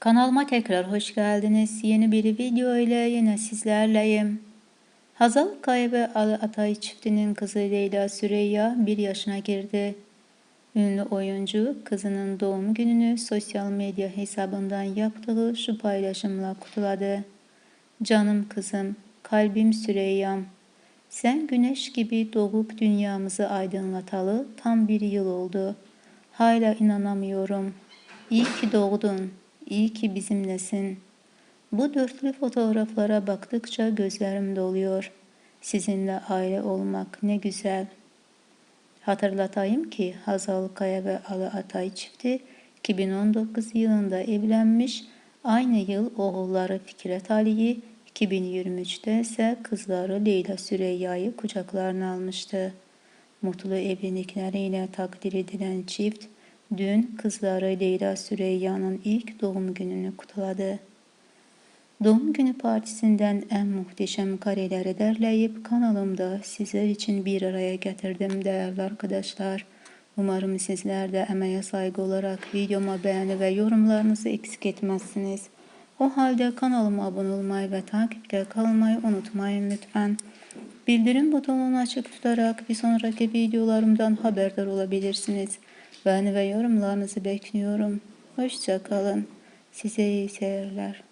Kanalıma tekrar hoş geldiniz. Yeni bir video ile yine sizlerleyim. Hazal Kaya ve Ali Atay çiftinin kızı Leyla Süreyya bir yaşına girdi. Ünlü oyuncu kızının doğum gününü sosyal medya hesabından yaptığı şu paylaşımla kutladı. Canım kızım, kalbim Süreyya'm. Sen güneş gibi doğup dünyamızı aydınlatalı tam bir yıl oldu. Hala inanamıyorum. İyi ki doğdun. İyi ki bizimlesin. Bu dörtlü fotoğraflara baktıkça gözlerim doluyor. Sizinle aile olmak ne güzel. Hatırlatayım ki Hazal Kaya ve Ali Atay çifti 2019 yılında evlenmiş, aynı yıl oğulları Fikret Ali'yi, 2023'te ise kızları Leyla Süreyya'yı kucaklarına almıştı. Mutlu evlilikleriyle takdir edilen çift, dün kızları Leyla Süreyya'nın ilk doğum gününü kutladı. Doğum günü partisinden en muhteşem kareleri derleyip kanalımda sizler için bir araya getirdim değerli arkadaşlar. Umarım sizler de emeğe saygı olarak videoma beğeni ve yorumlarınızı eksik etmezsiniz. O halde kanalıma abone olmayı ve takipte kalmayı unutmayın lütfen. Bildirim butonunu açık tutarak bir sonraki videolarımdan haberdar olabilirsiniz. Beğeni ve yorumlarınızı bekliyorum. Hoşçakalın. Size iyi seyirler.